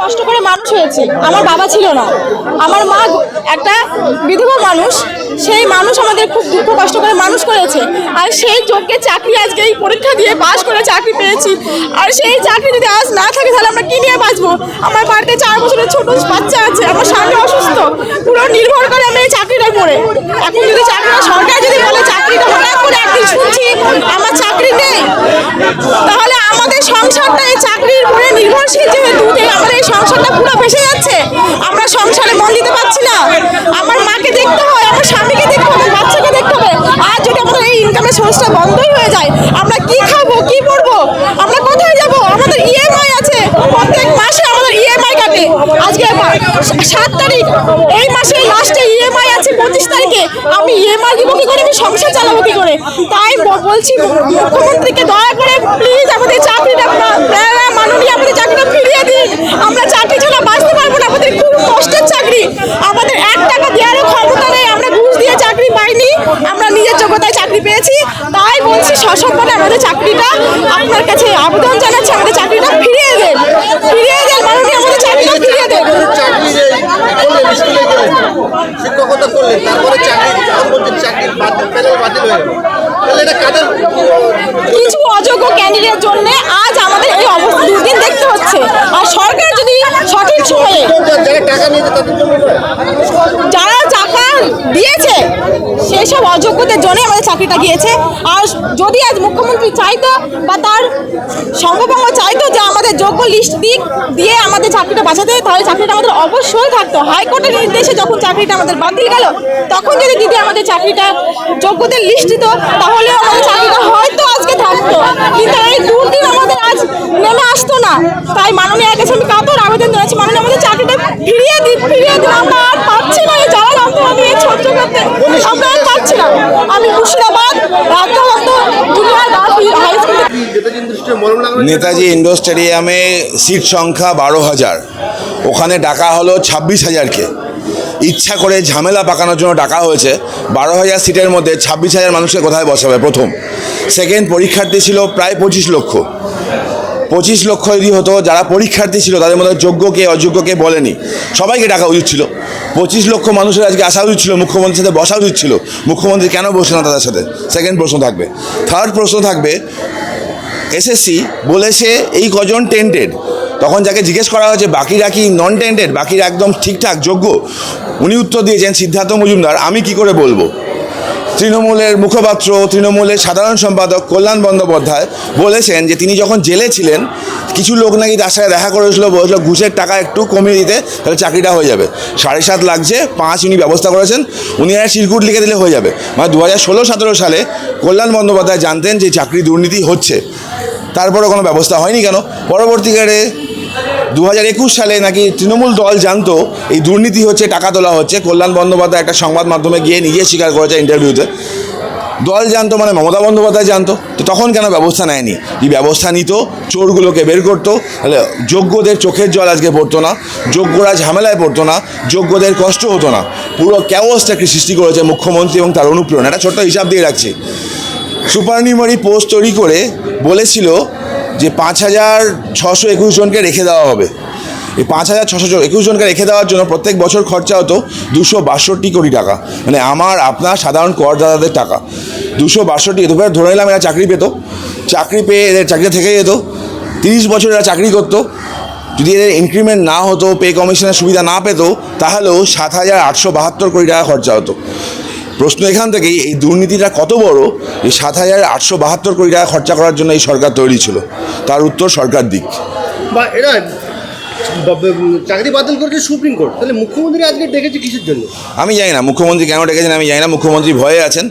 কষ্ট করে মানুষ হয়েছি। আমার বাবা ছিল না। আমার মা একটা বিধবা মানুষ। সেই মানুষ আমাদের খুব দুঃখ কষ্ট করে মানুষ করেছে। আর সেই যোগ্যে চাকরি আজকে এই পরীক্ষা দিয়ে পাশ করে চাকরি পেয়েছি। আর সেই চাকরি যদি আজ না থাকে, তাহলে আমরা কি নিয়ে বাঁচবো? আমার বাড়িতে চার বছরের ছোট বাচ্চা আছে। আমার স্বামী অসুস্থ। পুরো নির্ভর করে আমি এই চাকরিটা করে এখন যদি চাকরি সরকার যদি বলে, চাকরিটা হঠাৎ করে একদিন শুনছি আমার চাকরি নেই তাহলে আমাদের সংসারটা এই চাকরির উপরে নির্ভরশীল যেহেতু যে আমাদের এই সংসারটা পুরো ভেসে যাচ্ছে আমরা সংসারে মন দিতে পারছি না আমার মাকে দেখতে হয় আমার স্বামীকে দেখতে হবে আমার বাচ্চাকে দেখতে হবে আর যদি আমাদের এই ইনকামের সোর্সটা বন্ধই হয়ে যায় আমরা কি খাব কি পরবো আমরা কোথায় যাব আমাদের ইএমআই আছে প্রত্যেক মাসে আমাদের ইএমআই কাটে আজকে মা- সাত তারিখ, এই মাসে লাস্টে ইএমআই আছে পঁচিশ তারিখে। আমি ইএমআই দিব কি করে? আমি সংসার চালাবো কি করে? তাই বলছি, মুখ্যমন্ত্রীকে দয়া করে প্লিজ আমাদের চাকরিটা প্রা- প্রা- মাননীয় আমাদের চাকরিটা ফিরিয়ে দিন। আমরা চাকরি ছাড়া বাঁচতে পারব না। আমাদের খুব কষ্টের চাকরি। আমাদের এক টাকা দেওয়ারও ক্ষমতা নেই। আমরা ঘুষ দিয়ে চাকরি পাইনি। আমরা নিজের যোগ্যতায় চাকরি পেয়েছি। তাই বলছি, সসম্মানে আমাদের চাকরিটা আপনার কাছে আবেদন জানাচ্ছি। আমাদের চাকরিটা ফিরিয়ে দেন মাননীয় আমাদের চাকরিটা ফিরিয়ে দেন চাকরি যে করলেন স্কুলে গেলেন শিক্ষকতা করলেন তারপরে চাকরি এখন বলছেন চাকরি বাতিল প্যানেল বাতিল হয়ে গেল তাহলে এটা কাদের কিছু অযোগ্য ক্যান্ডিডেট জন্য আজ আমাদের এই অবস্থা দুদিন দেখতে হচ্ছে আর সরকার যদি সঠিক সময়ে যারা টাকা দিয়েছে সেই সব অযোগ্যদের জন্যই আমাদের চাকরিটা গিয়েছে। আর যদি আজ মুখ্যমন্ত্রী চাইতো বা তার সংঘবঙ্গ চাইতো যে আমাদের যোগ্য লিস্ট দিক, দিয়ে আমাদের চাকরিটা বাঁচাতে, তাহলে চাকরিটা আমাদের অবশ্যই থাকতো। হাইকোর্টের নির্দেশে যখন চাকরিটা আমাদের বাতিল গেল, তখন যদি দিদি আমাদের চাকরিটা যোগ্যদের লিস্ট দিত তাহলে আমাদের চাকরিটা হয়তো আজকে থাকতো। কিন্তু এই দুর্দিন আমাদের আজ না তাই মাননীয় কাছে আমি কাতর আবেদন জানাচ্ছি। মাননীয় আমাদের চাকরিটা ফিরিয়ে দিন ফিরিয়ে দিন। আমরা আর পাচ্ছি না এই যারা যন্ত্রপাতি এই সহ্য করতে। আমরা আর পাচ্ছি না। আমি মুর্শিদাবাদ নেতাজি ইন্ডোর স্টেডিয়ামে সিট সংখ্যা বারো হাজার। ওখানে ডাকা হলো ছাব্বিশ হাজারকে। ইচ্ছা করে ঝামেলা পাকানোর জন্য ডাকা হয়েছে। বারো হাজার সিটের মধ্যে ছাব্বিশ হাজার মানুষকে কোথায় বসাবে প্রথম? সেকেন্ড পরীক্ষার্থী ছিল প্রায় পঁচিশ লক্ষ। পঁচিশ লক্ষ যদি হতো, যারা পরীক্ষার্থী ছিল, তাদের মধ্যে যোগ্যকে অযোগ্যকে বলেনি। সবাইকে ডাকা উচিত ছিল। পঁচিশ লক্ষ মানুষের আজকে আসা উচিত ছিল, মুখ্যমন্ত্রীর সাথে বসা উচিত ছিল। মুখ্যমন্ত্রী কেন বসে না তাদের সাথে? সেকেন্ড প্রশ্ন থাকবে। থার্ড প্রশ্ন থাকবে এসএসসি বলেছে এই কজন টেন্টেড তখন যাকে জিজ্ঞেস করা হয়েছে, বাকিরা কি নন টেন্টেড বাকিরা একদম ঠিকঠাক, যোগ্য? উনি উত্তর দিয়েছেন, সিদ্ধার্থ মজুমদার, আমি কি করে বলব? তৃণমূলের মুখপাত্র, তৃণমূলের সাধারণ সম্পাদক কল্যাণ বন্দ্যোপাধ্যায় বলেছেন যে তিনি যখন জেলে ছিলেন, কিছু লোক নাকি তার সাথে দেখা করেছিল, বলেছিল ঘুষের টাকা একটু কমিয়ে দিতে, তাহলে চাকরিটা হয়ে যাবে। সাড়ে সাত লাগছে, পাঁচ উনি ব্যবস্থা করেছেন, উনি আর শিরকুট লিখে দিলে হয়ে যাবে। মানে দু হাজার ষোলো, সতেরো সালে কল্যাণ বন্দ্যোপাধ্যায় জানতেন যে চাকরি দুর্নীতি হচ্ছে। তারপরে কোনো ব্যবস্থা হয়নি কেন? পরবর্তীকালে দু একুশ সালে নাকি তৃণমূল দল জানতো এই দুর্নীতি হচ্ছে, টাকা তোলা হচ্ছে। কল্যাণ বন্দ্যোপাধ্যায় একটা সংবাদ মাধ্যমে গিয়ে নিজে স্বীকার করেছে ইন্টারভিউতে। দল জানতো মানে মমতা বন্দ্যোপাধ্যায় জানতো। তো তখন কেন ব্যবস্থা নেয়নি? এই ব্যবস্থা নিত, চোরগুলোকে বের করতো, তাহলে যোগ্যদের চোখের জল আজকে পড়তো না, যোগ্যরা ঝামেলায় পড়তো না, যোগ্যদের কষ্ট হতো না। পুরো ক্যাওসটাকে সৃষ্টি করেছে মুখ্যমন্ত্রী এবং তার অনুপ্রেরণা। একটা ছোট্ট হিসাব দিয়ে রাখছে। সুপারনিউমারি পোস্ট তৈরি করে বলেছিল যে পাঁচ হাজার ছশো একুশ জনকে রেখে দেওয়া হবে। এই পাঁচ হাজার ছশো একুশ জনকে রেখে দেওয়ার জন্য প্রত্যেক বছর খরচা হতো দুশো বাষট্টি কোটি টাকা। মানে আমার, আপনার সাধারণ করদাতাদের টাকা। দুশো বাষট্টি এবার ধরে নিলাম এরা চাকরি পেতো। চাকরি পেয়ে এদের চাকরিটা থেকে যেত। তিরিশ বছর এরা চাকরি করতো। যদি এদের ইনক্রিমেন্ট না হতো পে কমিশনের সুবিধা না পেতো, তাহলেও সাত হাজার আটশো বাহাত্তর কোটি টাকা খরচা হতো। প্রশ্ন এখান থেকেই এই দুর্নীতিটা কত বড়? যে সাত হাজার আটশো বাহাত্তর কোটি টাকা খরচা করার জন্য এই সরকার তৈরি ছিল। তার উত্তর সরকার দিক। বা এরা চাকরি বাতিল করেছে সুপ্রিম কোর্ট। তাহলে মুখ্যমন্ত্রী আজকে ডেকেছে কিসের জন্য? আমি জানি না মুখ্যমন্ত্রী কেন ডেকেছেন আমি জানি না মুখ্যমন্ত্রী ভয়ে আছেন।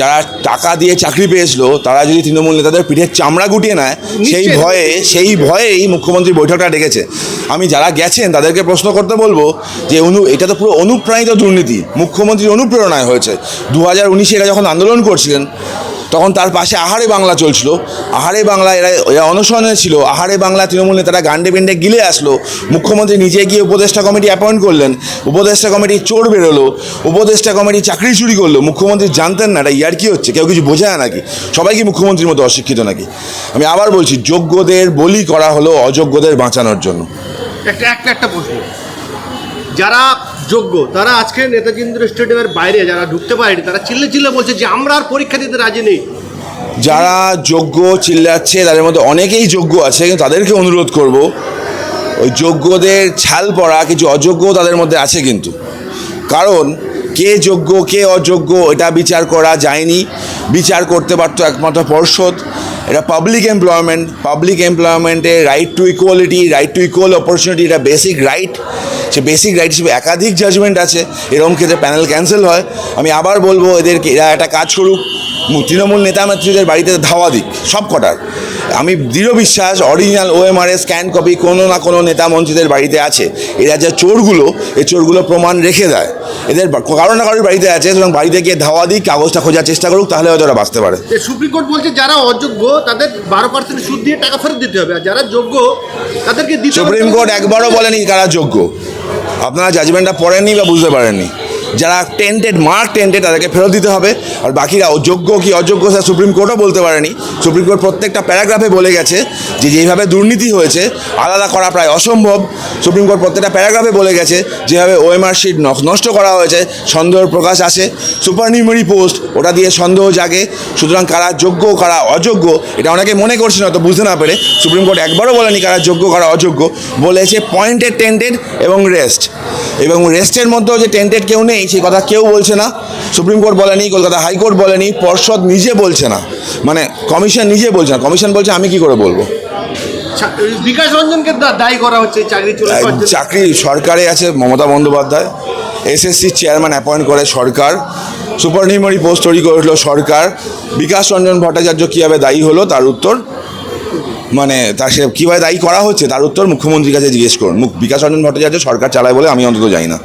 যারা টাকা দিয়ে চাকরি পেয়েছিল তারা যদি তৃণমূল নেতাদের পিঠে চামড়া গুটিয়ে নেয় সেই ভয়ে সেই ভয়েই মুখ্যমন্ত্রী বৈঠকটা ডেকেছে। আমি যারা গেছেন তাদেরকে প্রশ্ন করতে বলব যে অনু এটা তো পুরো অনুপ্রাণিত দুর্নীতি। মুখ্যমন্ত্রীর অনুপ্রেরণায় হয়েছে। দু হাজার উনিশে এরা যখন আন্দোলন করছিলেন তখন তার পাশে আহারে বাংলা চলছিল। আহারে বাংলা এরা এরা অনশনে ছিল। আহারে বাংলা তৃণমূল নেতারা গান্ডে বেন্ডে গিলে আসলো। মুখ্যমন্ত্রী নিজে গিয়ে উপদেষ্টা কমিটি অ্যাপয়েন্ট করলেন। উপদেষ্টা কমিটি চোর বেরোলো। উপদেষ্টা কমিটি চাকরি চুরি করল। মুখ্যমন্ত্রী জানতেন না, এটা ইয়ার কি হচ্ছে? কেউ কিছু বোঝে না নাকি? সবাই কি মুখ্যমন্ত্রীর মতো অশিক্ষিত নাকি? আমি আবার বলছি, যোগ্যদের বলি করা হলো অযোগ্যদের বাঁচানোর জন্য। একটা একটা একটা প্রশ্ন। যারা যোগ্য। তারা আজকে নেতাজি ইন্দ্র স্টেডিয়ামের বাইরে যারা ঢুকতে পারেনি, তারা চিল্লে চিল্লে বলছে যে আমরা আর পরীক্ষা দিতে রাজি নেই। যারা যোগ্য চিল্লাচ্ছে, তাদের মধ্যে অনেকেই যোগ্য আছে, কিন্তু তাদেরকে অনুরোধ করব, ওই যোগ্যদের ছাল পড়া কিছু অযোগ্য তাদের মধ্যে আছে কিন্তু। কারণ, কে যোগ্য, কে অযোগ্য, এটা বিচার করা যায়নি। বিচার করতে পারতো একমাত্র পর্ষদ। এটা public employment public এমপ্লয়মেন্টে right to equality right to equal opportunity এটা বেসিক রাইট সে বেসিক রাইট হিসেবে একাধিক জাজমেন্ট আছে এরকম ক্ষেত্রে প্যানেল ক্যান্সেল হয়। আমি আবার বলব এদেরকে এরা একটা কাজ করুক তৃণমূল নেতা নেত্রীদের বাড়িতে ধাওয়া দিক সব কটার। আমি দৃঢ় বিশ্বাস অরিজিনাল ওএমআরএ স্ক্যান কপি কোনো না কোনো নেতা মন্ত্রীদের বাড়িতে আছে। এরা যে চোরগুলো এই চোরগুলো প্রমাণ রেখে দেয়। এদের কারও না কারোর বাড়িতে আছে সুতরাং বাড়িতে গিয়ে ধাওয়া দিক কাগজটা খোঁজার চেষ্টা করুক তাহলে হয়তো ওরা বাঁচতে পারে। সুপ্রিম কোর্ট বলছে যারা অযোগ্য তাদের বারো পার্সেন্ট সুদ দিয়ে টাকা ফেরত দিতে হবে আর যারা যোগ্য তাদেরকে সুপ্রিম কোর্ট একবারও বলেনি কারা যোগ্য। আপনারা জাজমেন্টটা পড়েননি বা বুঝতে পারেননি? যারা টেন্টেড মার্ক টেন্টেড তাদেরকে ফেরত দিতে হবে। আর বাকিরা যোগ্য কি অযোগ্য স্যার সুপ্রিম কোর্টও বলতে পারেনি। সুপ্রিম কোর্ট প্রত্যেকটা প্যারাগ্রাফে বলে গেছে যে যেইভাবে দুর্নীতি হয়েছে, আলাদা করা প্রায় অসম্ভব। সুপ্রিম কোর্ট প্রত্যেকটা প্যারাগ্রাফে বলে গেছে যেভাবে ওএমআর শিট নষ্ট করা হয়েছে, সন্দেহ প্রকাশ আসে। সুপার নিউমারি পোস্ট ওটা দিয়ে সন্দেহ জাগে। সুতরাং কারা যোগ্য, কারা অযোগ্য, এটা অনেকে মনে করছে না তো বুঝতে না পেরে। সুপ্রিম কোর্ট একবারও বলেনি কারা যোগ্য, কারা অযোগ্য। বলেছে পয়েন্টেড টেন্টেড এবং রেস্ট এবং রেস্টের মধ্যেও যে টেন্টেড কেউ নেই সেই কথা কেউ বলছে না। সুপ্রিম কোর্ট বলেনি কলকাতা হাইকোর্ট বলেনি পর্ষদ নিজে বলছে না। মানে কমিশন নিজে বলছে না। কমিশন বলছে আমি কি করে বলব? বিকাশ রঞ্জনকে দায়ী করা হচ্ছে চাকরি সরকারে আছে Mamata Bandyopadhyay. SSC chairman appoint করে সরকার। সুপার নিউমারি পোস্ট তৈরি করেছিল সরকার। বিকাশ রঞ্জন ভট্টাচার্য কীভাবে দায়ী হলো তার উত্তর? মানে তার সে কীভাবে দায়ী করা হচ্ছে তার উত্তর মুখ্যমন্ত্রীর কাছে জিজ্ঞেস করুন। বিকাশ রঞ্জন ভট্টাচার্য সরকার চালায় বলে আমি অন্তত জানি না।